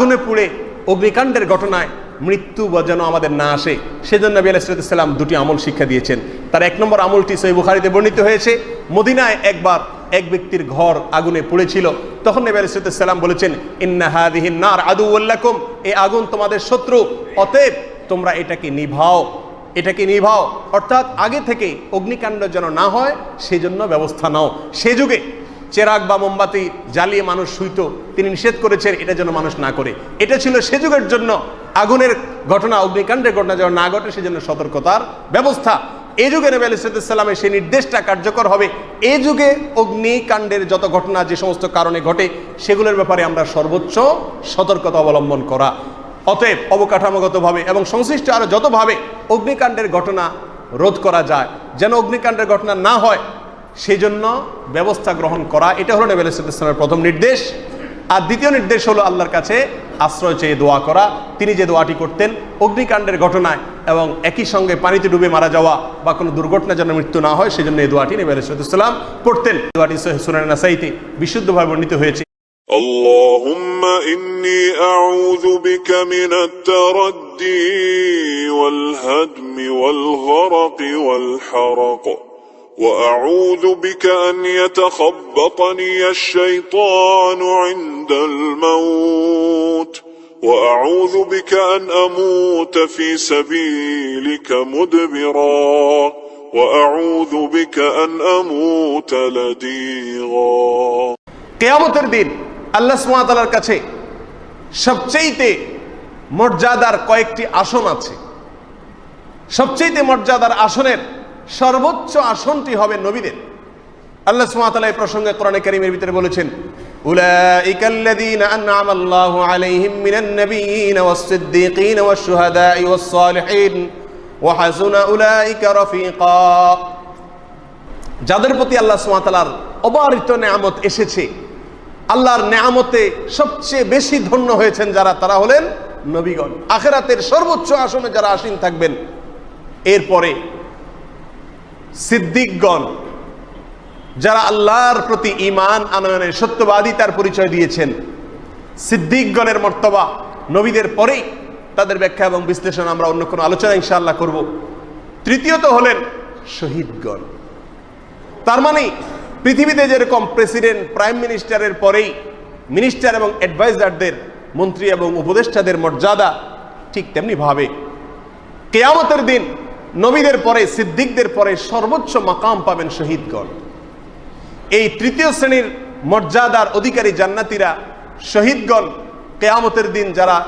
আগুনে পুড়ে অগ্নিকাণ্ডের ঘটনায় মৃত্যু যেন আমাদের না আসে, সেজন্য নবী আলাইসালাম দুটি আমল শিক্ষা দিয়েছেন। তার এক নম্বর আমলটি সই বুখারিতে বর্ণিত হয়েছে, মদিনায় একবার এক ব্যক্তির ঘর আগুনে পুড়েছিল। তখন নবী আলাইসালাম বলেছেন ইন্নাহাদিহিন নার আদু উল্লাকুম এই আগুন তোমাদের শত্রু, অতএব তোমরা এটাকে নিভাও এটাকে নিভাও। অর্থাৎ আগে থেকে অগ্নিকাণ্ড যেন না হয়, সেজন্য ব্যবস্থা নাও। সে যুগে চেরাগ বা মোমবাতি জ্বালিয়ে মানুষ শুইত, তিনি নিষেধ করেছেন এটা যেন মানুষ না করে। এটা ছিল সে যুগের জন্য আগুনের ঘটনা, অগ্নিকাণ্ডের ঘটনা যেন না ঘটে, সেজন্য সতর্কতার ব্যবস্থা। এই যুগে নবী আলাইসালামের সেই নির্দেশটা কার্যকর হবে। এই যুগে অগ্নিকাণ্ডের যত ঘটনা, যে সমস্ত কারণে ঘটে, সেগুলোর ব্যাপারে আমরা সর্বোচ্চ সতর্কতা অবলম্বন করা। অতএব অবকাঠামোগতভাবে এবং সংশ্লিষ্ট আরও যতভাবে অগ্নিকাণ্ডের ঘটনা রোধ করা যায়, যেন অগ্নিকাণ্ডের ঘটনা না হয় সেই জন্য ব্যবস্থা গ্রহণ করা এটা হলো নবী আলাইসালামের প্রথম নির্দেশ আর দ্বিতীয় নির্দেশ হলো আল্লাহর কাছে আশ্রয় চেয়ে দোয়া করা তিনি যে দোয়াটি করতেন অগ্নিকাণ্ডের ঘটনায় এবং একই সঙ্গে পানিতে ডুবে মারা যাওয়া বা কোনো দুর্ঘটনা যেন মৃত্যু না হয় সেজন্য এই দোয়াটি নবী আলাইসালাম পড়তেন দোয়াটি সুনান নাসাইতে বিশুদ্ধভাবে বর্ণিত হয়েছে اللهم إني أعوذ بك من التردي والهدم والغرق والحرق وأعوذ بك أن يتخبطني الشيطان عند الموت وأعوذ بك أن أموت في سبيلك مدبرا وأعوذ بك أن أموت لديغا কেয়ামতের দিন আল্লাহ সুমাতালার কাছে সবচেয়েতে মর্যাদার কয়েকটি আসন আছে সবচেয়েতে মর্যাদার আসনের সর্বোচ্চ আসনটি হবে নবীদের আল্লাহ সুমাতালা এই প্রসঙ্গে কোরআনে কারিমের ভিতরে বলেছেন أولئك الذين أنعم الله عليهم من النبيين والصديقين والشهداء والصالحين وحسن أولئك رفيقا যাদের প্রতি আল্লাহ সুমাতালার অবারিত নেয়ামত এসেছে আল্লাহর নেয়ামতে সবচেয়ে বেশি ধন্য হয়েছেন যারা তারা হলেন নবীগণ আখেরাতের সর্বোচ্চ আসনে যারা আসীন থাকবেন এরপরে সিদ্দিকগণ, যারা আল্লাহর প্রতি ইমান আনয়নে সত্যবাদী তার পরিচয় দিয়েছেন, সিদ্দিকগণের মর্তবা নবীদের পরেই তাদের ব্যাখ্যা এবং বিশ্লেষণ আমরা অন্য কোনো আলোচনা ইনশাআল্লাহ করব। তৃতীয়ত হলেন শহীদগণ। তার মানে পৃথিবীতে যেরকম প্রেসিডেন্ট, প্রাইম মিনিস্টারের পরেই মিনিস্টার এবং অ্যাডভাইজারদের, মন্ত্রী এবং উপদেষ্টাদের মর্যাদা ঠিক তেমনি ভাবে কেয়ামতের দিন নবীদের পরে, সিদ্দিকদের পরে সর্বোচ্চ মাকাম পাবেন শহীদগণ। এই তৃতীয় শ্রেণির মর্যাদার অধিকারী জান্নাতিরা শহীদগণ, কেয়ামতের দিন যারা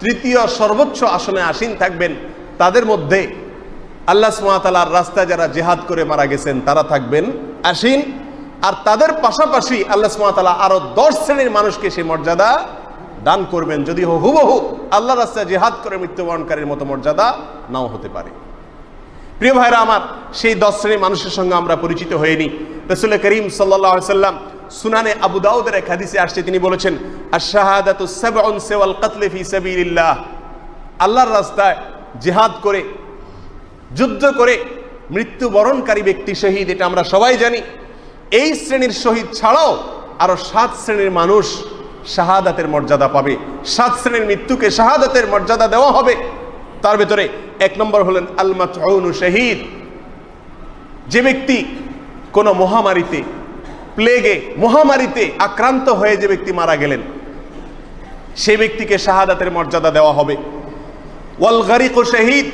তৃতীয় সর্বোচ্চ আসনে আসীন থাকবেন, তাদের মধ্যে আল্লাহ সুমাতালার রাস্তায় যারা জেহাদ করে মারা গেছেন, তারা থাকবেন আসীন। আর তাদের পাশাপাশি আল্লাহ সুমাতালা আরও দশ শ্রেণির মানুষকে সেই মর্যাদা দান করবেন। যদি হুবহু আল্লাহ রাস্তায় জেহাদ করে মৃত্যুবরণকারীর মতো মর্যাদা নাও হতে পারে। প্রিয় ভাইরা আমার, সেই দশ শ্রেণির মানুষের সঙ্গে আমরা পরিচিত হয়নি রসুল করিম সাল্লাম সুনানে আবু দাউদের এক হাদিসে আসছে, তিনি বলেছেন সিওয়াল আল্লাহর রাস্তায় জিহাদ করে, যুদ্ধ করে মৃত্যুবরণকারী ব্যক্তি শহীদ, এটা আমরা সবাই জানি। এই শ্রেণির শহীদ ছাড়াও আরও সাত শ্রেণির মানুষ শাহাদাতের মর্যাদা পাবে। সাত শ্রেণির মৃত্যুকে শাহাদাতের মর্যাদা দেওয়া হবে। তার ভেতরে এক নম্বর হলেন আলমাত শহীদ। যে ব্যক্তি কোনো মহামারীতে প্লেগে মহামারীতে আক্রান্ত হয়ে যে ব্যক্তি মারা গেলেন, সে ব্যক্তিকে শাহাদাতের মর্যাদা দেওয়া হবে। ওয়াল গারিক শহীদ,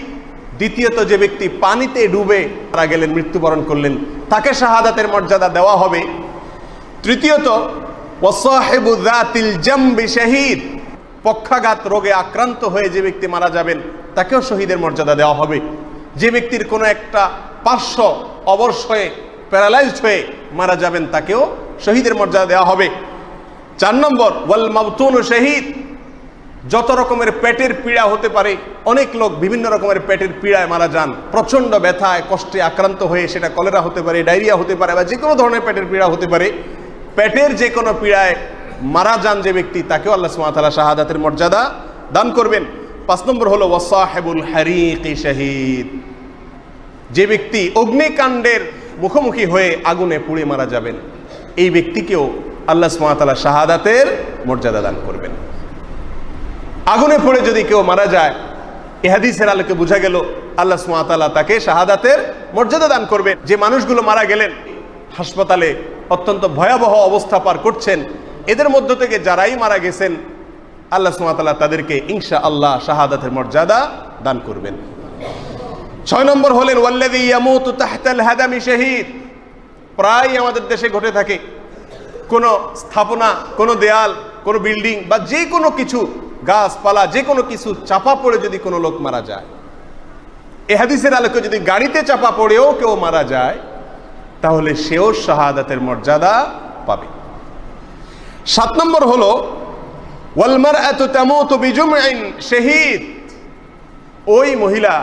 দ্বিতীয়ত যে ব্যক্তি পানিতে ডুবে মারা গেলেন, মৃত্যুবরণ করলেন, তাকে শাহাদাতের মর্যাদা দেওয়া হবে। তৃতীয়ত ওয়াসাহিবু যাতিল জামবি শহীদ, পক্ষাঘাত রোগে আক্রান্ত হয়ে যে ব্যক্তি মারা যাবেন তাকেও শহীদের মর্যাদা দেওয়া হবে। যে ব্যক্তির কোনো একটা পার্শ্ব অবশ হয়ে, প্যারালাইজড হয়ে মারা যাবেন, তাকেও শহীদের মর্যাদা দেওয়া হবে। চার নম্বর, ওয়াল মাবতুন শহীদ। যত রকমের পেটের পীড়া হতে পারে, অনেক লোক বিভিন্ন রকমের পেটের পীড়ায় মারা যান। প্রচণ্ড ব্যথায়, কষ্টে আক্রান্ত হয়ে সেটা কলেরা হতে পারে, ডায়রিয়া হতে পারে বা যে কোনো ধরনের পেটের পীড়া হতে পারে। পেটের যে কোনো পীড়ায় মারা যান যে ব্যক্তি, তাকেও আল্লাহ সুমাতালা শাহাদাতের মর্যাদা দান করবেন। পাঁচ নম্বর হলো, ওয়াসাহেবুল হারিক শাহিদ। যে ব্যক্তি অগ্নিকাণ্ডের মুখোমুখি হয়ে আগুনে পুড়ে মারা যাবেন, এই ব্যক্তিকেও আল্লাহ সুমাতালা শাহাদাতের মর্যাদা দান করবেন। আগুনে পড়ে যদি কেউ মারা যায়, এ হাদিসের আলোকে বোঝা গেল, আল্লাহ সুমাতাল্লাহ তাকে শাহাদাতের মর্যাদা দান করবেন। যে মানুষগুলো মারা গেলেন, হাসপাতালে অত্যন্ত ভয়াবহ অবস্থা পার করছেন, এদের মধ্য থেকে যারাই মারা গেছেন আল্লাহ সুমাতাল্লাহ তাদেরকে ইনশা আল্লাহ শাহাদাতের মর্যাদা দান করবেন। ছয় নম্বর হলেন তাহতাল হাদামি শহীদ। প্রায় আমাদের দেশে ঘটে থাকে, কোনো স্থাপনা, কোনো দেয়াল, কোনো বিল্ডিং বা যে কোনো কিছু, গাছপালা যে কোনো কিছু চাপা পড়ে যদি কোনো লোক মারা যায়, এ হাদিসের আলোকে যদি গাড়িতে চাপা পড়েও কেউ মারা যায়, তাহলে সেও শাহাদাতের মর্যাদা পাবে। সাত নম্বর হলো ওয়ালমার এত তেমত বিজুম শহীদ। ওই মহিলা,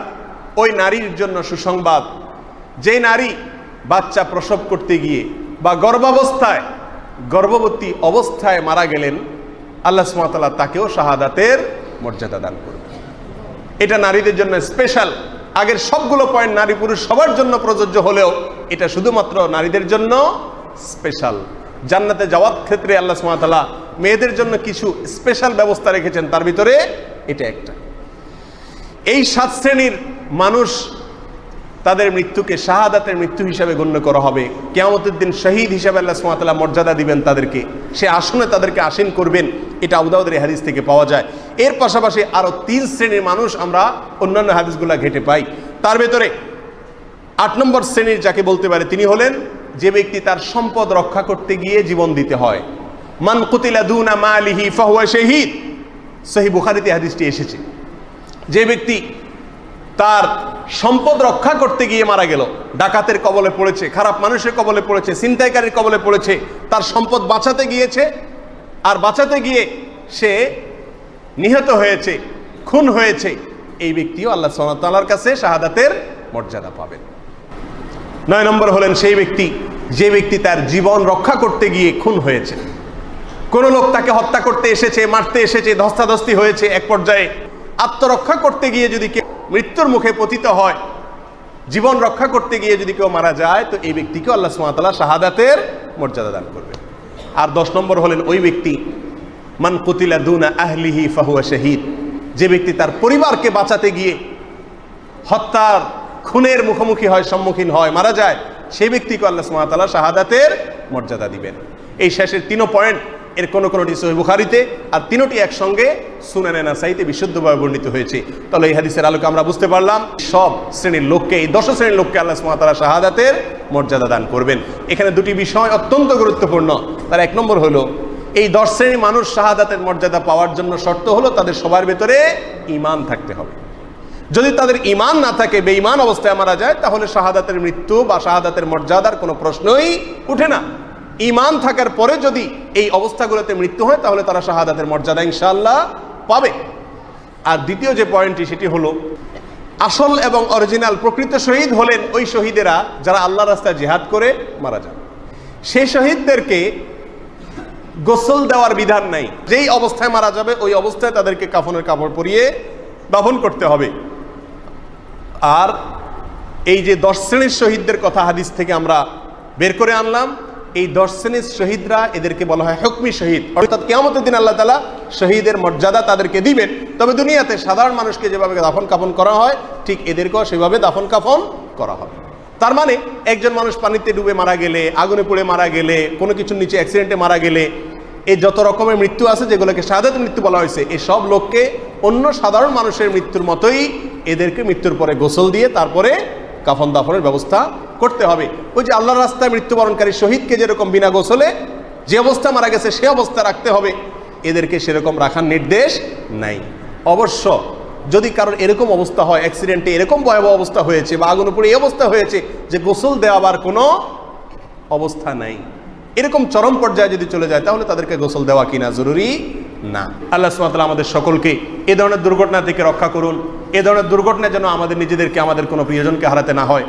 ওই নারীর জন্য সুসংবাদ। যে নারী বাচ্চা প্রসব করতে গিয়ে বা গর্ভাবস্থায়, গর্ভবতী অবস্থায় মারা গেলেন, আল্লাহ সুমাতাল্লাহ তাকেও শাহাদাতের মর্যাদা দান করবে এটা নারীদের জন্য স্পেশাল আগের সবগুলো পয়েন্ট নারী পুরুষ সবার জন্য প্রযোজ্য হলেও এটা শুধুমাত্র নারীদের জন্য স্পেশাল জান্নাতে যাওয়ার ক্ষেত্রে আল্লাহ সুমাতাল্লাহ মেয়েদের জন্য কিছু স্পেশাল ব্যবস্থা রেখেছেন, তার ভিতরে এটা একটা। এই সাত শ্রেণির মানুষ তাদের মৃত্যুকে শাহাদাতের মৃত্যু হিসাবে গণ্য করা হবে। কেয়ামতের দিন শহীদ হিসাবে আল্লাহ সুমাতাল্লাহ মর্যাদা দিবেন তাদেরকে। সে আসনে তাদেরকে আসীন করবেন, এটা আবুদাউদের এই হাদিস থেকে পাওয়া যায়। এর পাশাপাশি আরও তিন শ্রেণির মানুষ আমরা অন্যান্য হাদিসগুলো ঘেটে পাই। তার ভেতরে আট নম্বর শ্রেণির যাকে বলতে পারে, তিনি হলেন যে ব্যক্তি তার সম্পদ রক্ষা করতে গিয়ে জীবন দিতে হয়। মান কুতিলা দুনা মালিহি ফাহুয়া শহীদ। সহি বুখারিতে হাদিসটি এসেছে। যে ব্যক্তি তার সম্পদ রক্ষা করতে গিয়ে মারা গেল, ডাকাতের কবলে পড়েছে, খারাপ মানুষের কবলে পড়েছে, ছিনতাইকারীর কবলে পড়েছে, তার সম্পদ বাঁচাতে গিয়েছে, আর বাঁচাতে গিয়ে সে নিহত হয়েছে, খুন হয়েছে, এই ব্যক্তিও আল্লাহ সাল্লার কাছে শাহাদাতের মর্যাদা পাবেন। নয় নম্বর হলেন সেই ব্যক্তি, যে ব্যক্তি তার জীবন রক্ষা করতে গিয়ে খুন হয়েছে। কোন লোক তাকে হত্যা করতে এসেছে, মারতে এসেছে, ধস্তাধস্তি হয়েছে এক পর্যায়ে। আত্মরক্ষা করতে গিয়ে যদি কেউ মৃত্যুর মুখে পতিত হয়, জীবন রক্ষা করতে গিয়ে যদি কেউ মারা যায়, তো এই ব্যক্তিকে আল্লাহ সুমাতাল্লাহ শাহাদাতের মর্যাদা দান করবে। আর দশ নম্বর হলেন ওই ব্যক্তি, মান কুতিলা দুনা আহলিহি ফাহুয়া শহীদ। যে ব্যক্তি তার পরিবারকে বাঁচাতে গিয়ে হত্যার খুনের মুখোমুখি হয়, সম্মুখীন হয়, মারা যায়, সেই ব্যক্তিকে আল্লাহ সুমাতাল্লাহ শাহাদাতের মর্যাদা দিবেন। এই শেষের তিনো পয়েন্ট এর কোনো কোনোটি সহি বুখারিতে, আর তিনোটি একসঙ্গে সুনানে নাসাইতে বিশুদ্ধভাবে বর্ণিত হয়েছে। তাহলে এই হাদিসের আলোকে আমরা বুঝতে পারলাম, সব শ্রেণির লোককে, এই দশ শ্রেণির লোককে আল্লাহ সুমাতাল্লাহ শাহাদাতের মর্যাদা দান করবেন। এখানে দুটি বিষয় অত্যন্ত গুরুত্বপূর্ণ। তার এক নম্বর হলো, এই দশ শ্রেণির মানুষ শাহাদাতের মর্যাদা পাওয়ার জন্য শর্ত হলো, তাদের সবার ভেতরে ইমান থাকতে হবে। যদি তাদের ইমান না থাকে, বেঈমান অবস্থায় মারা যায়, তাহলে শাহাদাতের মৃত্যু বা শাহাদাতের মর্যাদার কোনো প্রশ্নই উঠে না। ইমান থাকার পরে যদি এই অবস্থাগুলোতে মৃত্যু হয়, তাহলে তারা শাহাদাতের মর্যাদা ইনশাল্লাহ পাবে। আর দ্বিতীয় যে পয়েন্টটি, সেটি হলো, আসল এবং অরিজিনাল প্রকৃত শহীদ হলেন ওই শহীদেরা যারা আল্লাহ রাস্তায় জিহাদ করে মারা যান। সেই শহীদদেরকে গোসল দেওয়ার বিধান নাই। যেই অবস্থায় মারা যাবে, ওই অবস্থায় তাদেরকে কাফনের কাপড় পরিয়ে দাফন করতে হবে। আর এই যে দশ শ্রেণির শহীদদের কথা হাদিস থেকে আমরা বের করে আনলাম এই দশ শ্রেণির শহীদরা এদেরকে বলা হয় হকমি শহীদ। অর্থাৎ কেমতের দিন আল্লাহ তালা শহীদের মর্যাদা তাদেরকে দিবেন। তবে দুনিয়াতে সাধারণ মানুষকে যেভাবে দাফন কাফন করা হয়, ঠিক এদেরকেও সেভাবে দাফন কাফন করা হবে তার মানে একজন মানুষ পানিতে ডুবে মারা গেলে, আগুনে পুড়ে মারা গেলে, কোনো কিছুর নিচে অ্যাক্সিডেন্টে মারা গেলে এই যত রকমের মৃত্যু আছে, যেগুলোকে শাহাদাত মৃত্যু বলা হয়েছে এই সব লোককে অন্য সাধারণ মানুষের মৃত্যুর মতোই এদেরকে মৃত্যুর পরে গোসল দিয়ে তারপরে কাফন দাফনের ব্যবস্থা করতে হবে। ওই যে আল্লাহর রাস্তায় মৃত্যুবরণকারী শহীদকে যেরকম বিনা গোসলে যে অবস্থা মারা গেছে সে অবস্থা রাখতে হবে। এদেরকে সেরকম রাখার নির্দেশ নাই। অবশ্য যদি কারোর এরকম অবস্থা হয় অ্যাক্সিডেন্টে এরকম ভয়াবহ অবস্থা হয়েছে বা আগুন উপরে এই অবস্থা হয়েছে যে গোসল দেওয়াবার কোনো অবস্থা নাই। এরকম চরম পর্যায়ে যদি চলে যায়, তাহলে তাদেরকে গোসল দেওয়া কিনা জরুরি? না। আল্লাহ সুমাতাল আমাদের সকলকে এ ধরনের দুর্ঘটনা থেকে রক্ষা করুন। এ ধরনের দুর্ঘটনা যেন আমাদের নিজেদেরকে, আমাদের কোনো প্রিয়জনকে হারাতে না হয়।